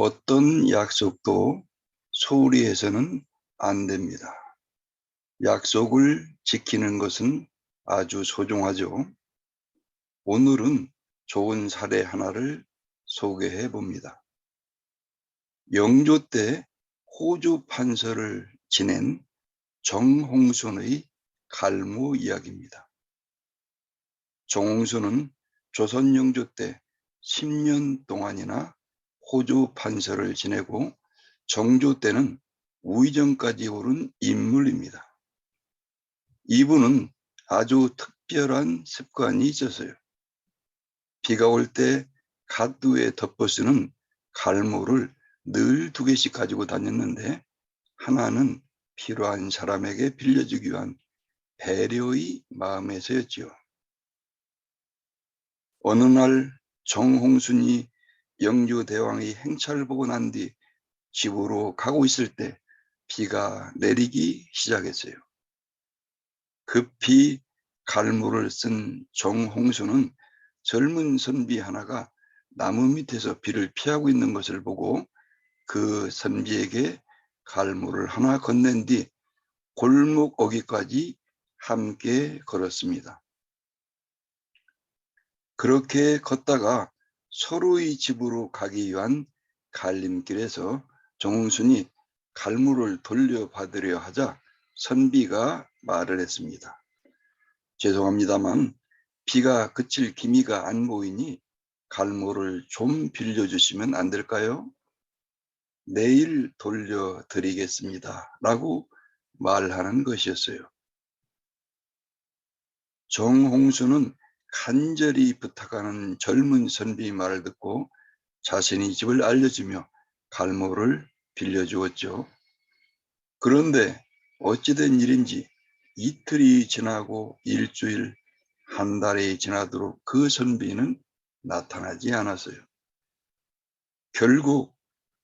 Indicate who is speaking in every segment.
Speaker 1: 어떤 약속도 소홀히 해서는 안 됩니다. 약속을 지키는 것은 아주 소중하죠. 오늘은 좋은 사례 하나를 소개해 봅니다. 영조 때 호주 판서를 지낸 정홍순의 갈무 이야기입니다. 정홍순은 조선 영조 때 10년 동안이나 호주 판서를 지내고 정조 때는 우의정까지 오른 인물입니다. 이분은 아주 특별한 습관이 있었어요. 비가 올때 갓두에 덮어쓰는 갈무를 늘 두 개씩 가지고 다녔는데 하나는 필요한 사람에게 빌려주기 위한 배려의 마음에서였지요. 어느 날 정홍순이 영주대왕의 행차를 보고 난 뒤 집으로 가고 있을 때 비가 내리기 시작했어요. 급히 갈무를 쓴 정홍수는 젊은 선비 하나가 나무 밑에서 비를 피하고 있는 것을 보고 그 선비에게 갈무를 하나 건넨 뒤 골목 오기까지 함께 걸었습니다. 그렇게 걷다가 서로의 집으로 가기 위한 갈림길에서 정홍순이 갈무를 돌려받으려 하자 선비가 말을 했습니다. 죄송합니다만 비가 그칠 기미가 안 보이니 갈무를 좀 빌려주시면 안 될까요? 내일 돌려드리겠습니다. 라고 말하는 것이었어요. 정홍수는 간절히 부탁하는 젊은 선비 말을 듣고 자신이 집을 알려주며 갈모를 빌려주었죠. 그런데 어찌된 일인지 이틀이 지나고 일주일, 한 달이 지나도록 그 선비는 나타나지 않았어요. 결국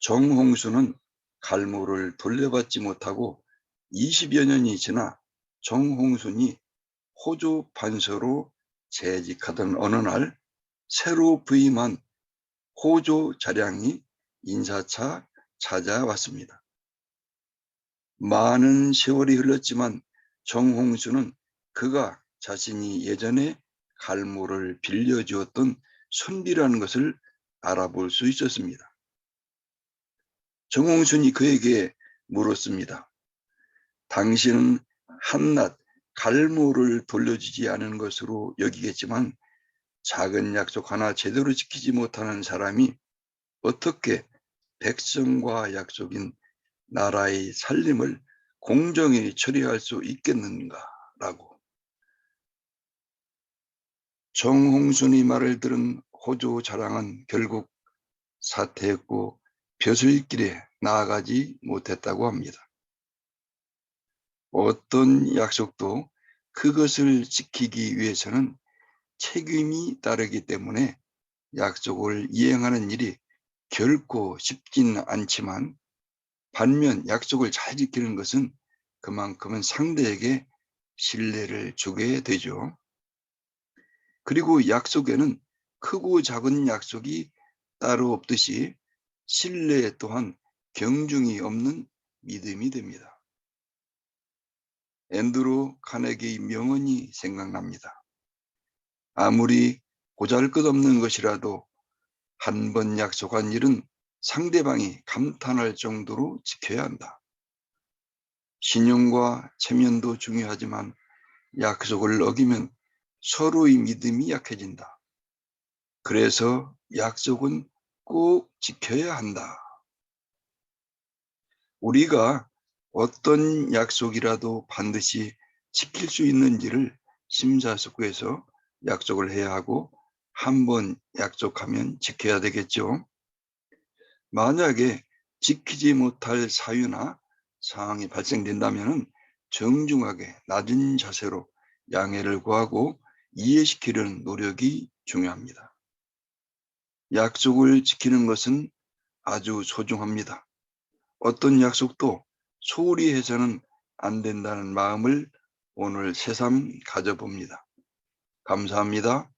Speaker 1: 정홍수는 갈모를 돌려받지 못하고 20여 년이 지나 정홍순이 호주 판서로 재직하던 어느 날 새로 부임한 호조 자량이 인사차 찾아왔습니다. 많은 세월이 흘렀지만 정홍수는 그가 자신이 예전에 갈모를 빌려주었던 선비라는 것을 알아볼 수 있었습니다. 정홍순이 그에게 물었습니다. 당신은 한낱 갈모를 돌려주지 않은 것으로 여기겠지만 작은 약속 하나 제대로 지키지 못하는 사람이 어떻게 백성과 약속인 나라의 살림을 공정히 처리할 수 있겠는가라고. 정홍순이 말을 들은 호조 자랑은 결국 사퇴했고 벼슬길에 나아가지 못했다고 합니다. 어떤 약속도 그것을 지키기 위해서는 책임이 따르기 때문에 약속을 이행하는 일이 결코 쉽지는 않지만 반면 약속을 잘 지키는 것은 그만큼은 상대에게 신뢰를 주게 되죠. 그리고 약속에는 크고 작은 약속이 따로 없듯이 신뢰 또한 경중이 없는 믿음이 됩니다. 앤드루 카네기의 명언이 생각납니다. 아무리 고잘것없는 것이라도 한 번 약속한 일은 상대방이 감탄할 정도로 지켜야 한다. 신용과 체면도 중요하지만 약속을 어기면 서로의 믿음이 약해진다. 그래서 약속은 꼭 지켜야 한다. 우리가 어떤 약속이라도 반드시 지킬 수 있는지를 심사숙고해서 약속을 해야 하고 한 번 약속하면 지켜야 되겠죠. 만약에 지키지 못할 사유나 상황이 발생된다면 정중하게 낮은 자세로 양해를 구하고 이해시키려는 노력이 중요합니다. 약속을 지키는 것은 아주 소중합니다. 어떤 약속도 소홀히 해서는 안 된다는 마음을 오늘 새삼 가져봅니다. 감사합니다.